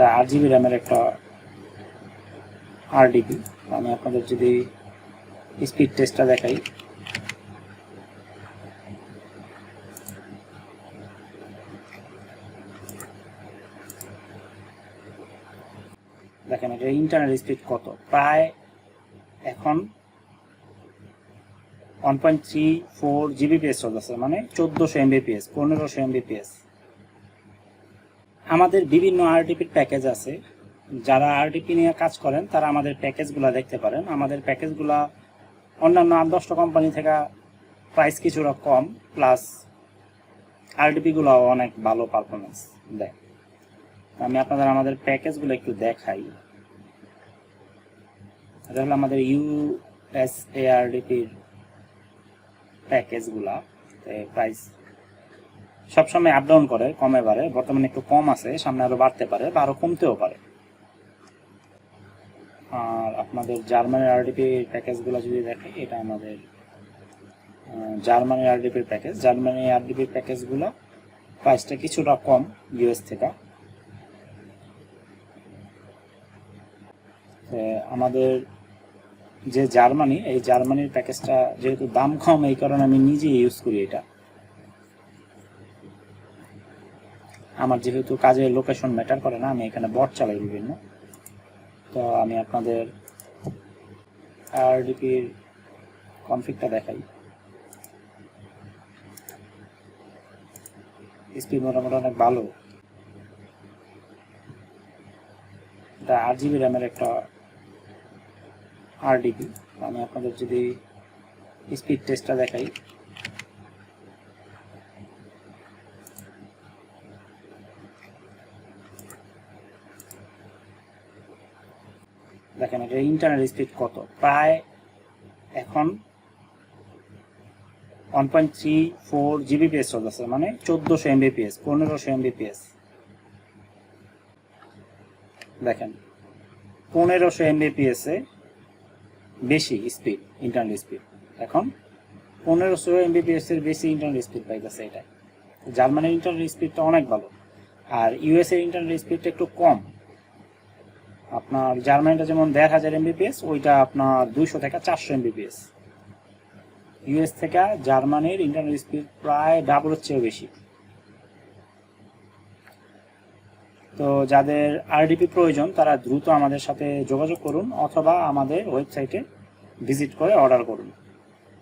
এটা আট জিবি র্যামের একটা আরডিপি আমি আপনাদের যদি স্পিড টেস্টটা দেখাই। দেখেন, এটা ইন্টারনেট স্পিড কত? প্রায় এখন one point three four Gbps চলতেছে মানে চোদ্দোশো এমবিপিএস পনেরোশো এমবিপিএস আমাদের বিভিন্ন আরডিপির প্যাকেজ আছে। যারা আরডিপি নিয়ে কাজ করেন, তারা আমাদের প্যাকেজগুলো দেখতে পারেন। আমাদের প্যাকেজগুলো অন্যান্য আট দশটা কোম্পানি থেকে প্রাইস কিছুটা কম প্লাস আরডিপিগুলো অনেক ভালো পারফরমেন্স দেয়। আমি আপনাদের আমাদের প্যাকেজগুলো একটু দেখাই। এটা হলো আমাদের ইউএসএআরডিপির প্যাকেজগুলা প্রাইস সবসময় আপ ডাউন করে কমে বাড়ে বর্তমানে একটু কম আছে সামনে আরও বাড়তে পারে বা আরও কমতেও পারে। আর আপনাদের জার্মানির আরডিপি প্যাকেজগুলো যদি দেখে এটা আমাদের আহ, জার্মানির আরডিপির প্যাকেজ। জার্মানি আরডিপির প্যাকেজগুলো প্রাইসটা কিছুটা কম ইউএস থেকে। আমাদের যে জার্মানি এই জার্মানির প্যাকেজটা যেহেতু দাম কম এই কারণে আমি নিজে ইউজ করি এটা। আমার যেহেতু কাজের লোকেশন ম্যাটার করে না, আমি এখানে বট চালাই বিভিন্ন। তো আমি আপনাদের আরডিপির কনফিগটা দেখাই। স্পিড মোটামুটি অনেক ভালো। এটা আট জিবি র্যামের একটা আরডিপি আমি আপনাদের যদি স্পিড টেস্টটা দেখাই। দেখেন এটা ইন্টারনেট স্পিড কত? প্রায় এখন one point three four Gbps চলতেছে মানে চোদ্দোশো এমবিপিএস পনেরোশো এমবিপিএস দেখেন, পনেরোশো এমবিপিএস এ বেশি স্পিড ইন্টারনেট স্পিড এখন পনেরোশো এমবিপিএস এর বেশি ইন্টারনেট স্পিড পাইতেছে এটা। জার্মানির ইন্টারনেট স্পিডটা অনেক ভালো, আর ইউএস এর ইন্টারনেট স্পিডটা একটু কম। আপনার জার্মানিটা যেমন দেড় হাজার এমবিপিএস ওইটা আপনার দুইশো থেকে চারশো এমবিপিএস ইউএস থেকে জার্মানির ইন্টারনেট স্পিড প্রায় ডাবলের চেয়েও বেশি। তো যাদের আরডিপি প্রয়োজন, তারা দ্রুত আমাদের সাথে যোগাযোগ করুন অথবা আমাদের ওয়েবসাইটে ভিজিট করে অর্ডার করুন।